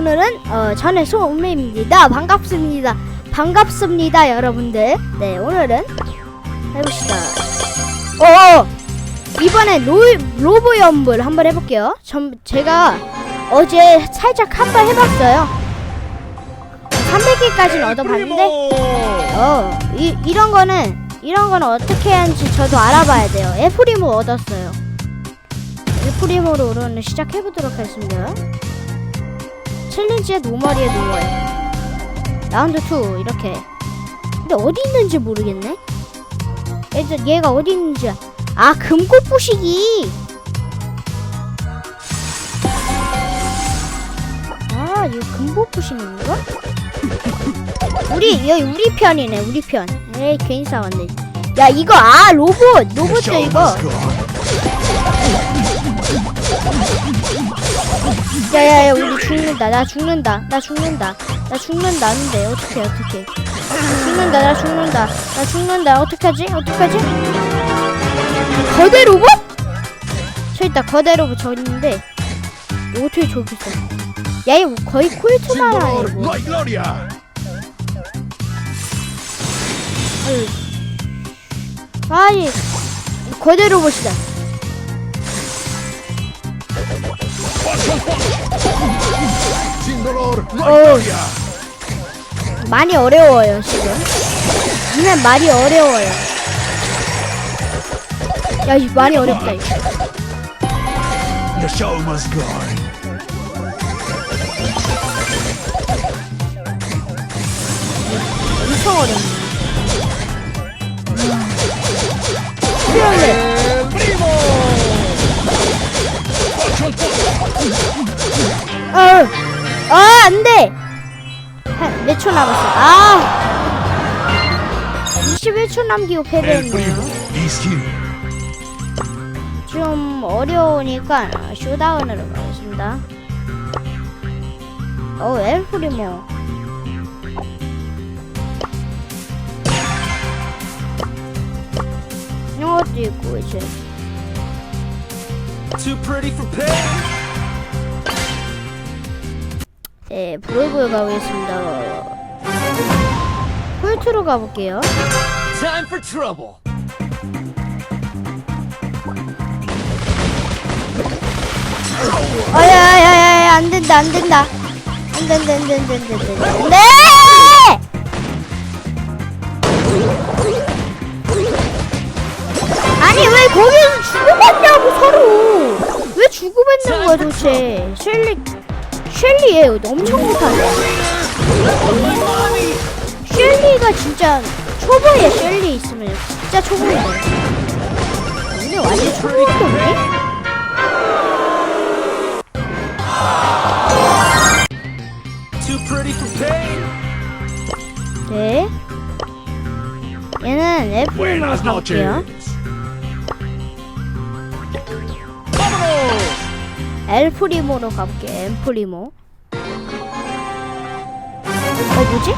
오늘은 어, 전의 소음매입니다. 반갑습니다. 반갑습니다, 여러분들. 네, 오늘은 해봅시다. 어, 어 이번에 로, 로보 연불 한번 해볼게요. 전 제가 어제 살짝 한번 해봤어요. 300개까지는 얻어봤는데, 어, 이, 이런 거는 이런 거는 어떻게 하는지 저도 알아봐야 돼요. 에프리모 얻었어요. 에프리모로 오늘 시작해보도록 하겠습니다. 챌린지의 노멀이의 노멀. 라운드 2 이렇게. 근데 어디 있는지 모르겠네. 얘들 얘가 어디 있는지. 아 금꽃 부시기. 아 이거 금꽃 부시는가? 우리 여기 우리 편이네 우리 편. 에이 괜히 싸웠네. 야 이거 아 로봇 로봇도 이거. 야야야 우리 죽는다. 나 죽는다. 나 죽는다. 나 죽는다는데 어떡해 어떡해. 죽는다 나 죽는다. 나 죽는다. 어떡하지? 어떡하지? 거대 로봇? 저 있다. 거대 로봇 저 있는데. 이거 어떻게 저기 있어 야 이거 거의 콜트만 하네 이거! 아유. 아니 거대 로봇이다 Gloria! 많이 어려워요 지금. 이면 말이 어려워요. 야 이거 많이 어렵다 이거. The show must go on. 엄청 어렵네. 수영해 어, 아, 안 돼! 몇초 남았어? 아! 21초 남기고 패배했네요. 좀 어려우니까 쇼다운으로 가겠습니다. 어, 엘프리모. 이런 것도 있고, 이제. Too pretty for pain. 네, 브로이브에 가보겠습니다. 폴트로 가볼게요. Time for trouble. 아야야야야 안 된다 안 된다 안 된다 안 된다 안 된다 안 돼! 아니 왜 거기서 주고받냐고 서로 왜 주고받는 거야 도대체 셸리 셸리 얘 엄청 못하네 셸리가 진짜 초보에 셸리 있으면 진짜 초보인데 근데 완전 초보인데 pain. 네. 얘는 Buenas 가볼게요. 엘프리모로 가볼게요. 엠프리모. 어 뭐지?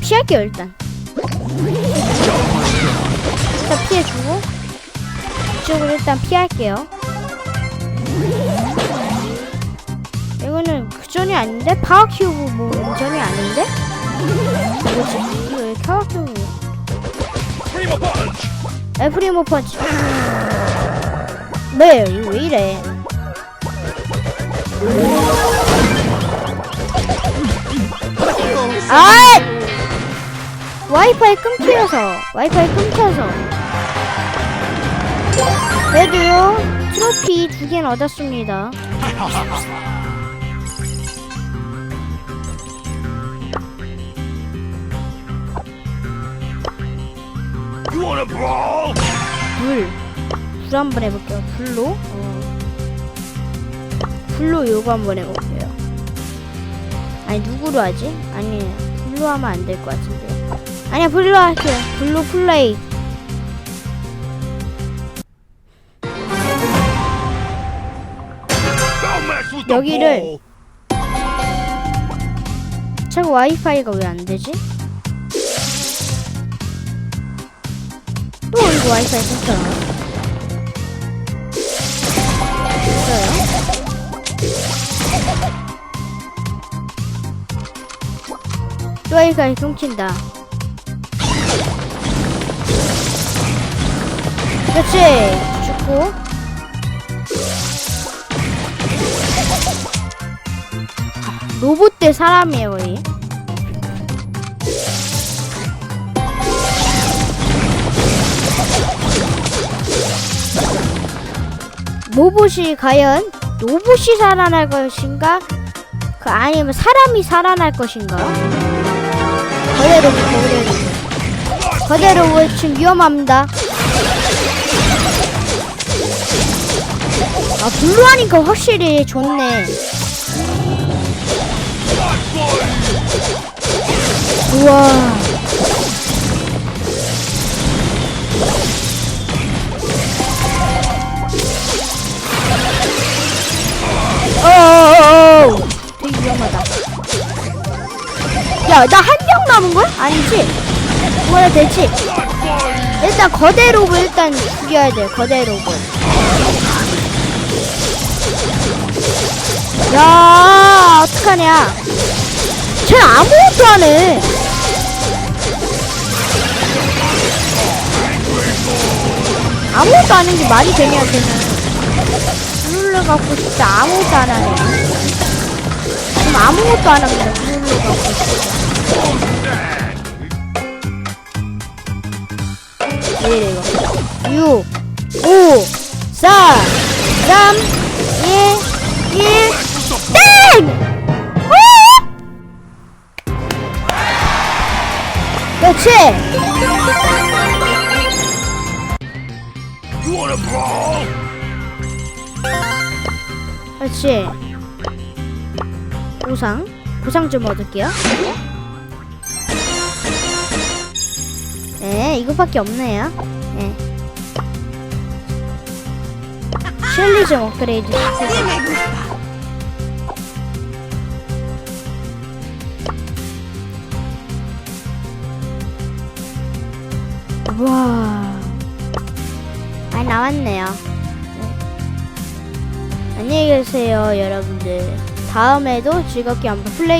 피할게요 일단. 일단 피해주고 이쪽으로 일단 피할게요. 이거는 그 전이 아닌데 파워 큐브 뭐 전이 아닌데? 뭐지? 이거 왜 파워 큐브? 에프리모 펀치. 네, 이거 왜 이래? 아! 와이파이 끊기어서, 와이파이 끊겨서. 그래도요, 트로피 두 개는 얻었습니다. You wanna brawl? 불. 불 한번 해볼게요. 불로. 어. 불로 요거 한번 해볼게요. 아니 누구로 하지? 아니 불로 하면 안 될 것 같은데. 아니야 불로 할게요. 불로 플레이. Don't mess with the 여기를- ball! 자꾸 와이파이가 왜 안 되지? 또 이거 와이파이 끊겨나? 있어요? 또 와이파이 끊긴다. 그렇지! 죽고. 로봇 대 사람이에요, 거의. 로봇이 과연 로봇이 살아날 것인가? 그 아니면 사람이 살아날 것인가? 거대 로봇, 거대 로봇. 거대 로봇 지금 위험합니다. 아, 블루 하니까 확실히 좋네. 우와. 야 나한명 남은 거야? 아니지? 뭐야 되지? 일단 거대 로봇 일단 죽여야 돼 거대 로봇 야 어떡하냐 쟤 아무것도 안해 아무것도 안 하는 게 말이 되냐 쟤는 룰루 갖고 진짜 아무것도 안 하네. 지금 아무것도 안 합니다. 룰루 갖고 진짜. 왜 이래 이거? 6, 5, 4, 3, 2, 1, 땡! 어? 그렇지! 그렇지. 보상. 보상 좀 얻을게요. 이거밖에 없네요. 네. 셸리 좀 업그레이드 시키고. 와. 많이 나왔네요. 안녕히 계세요, 여러분들. 다음에도 즐겁게 한번 플레이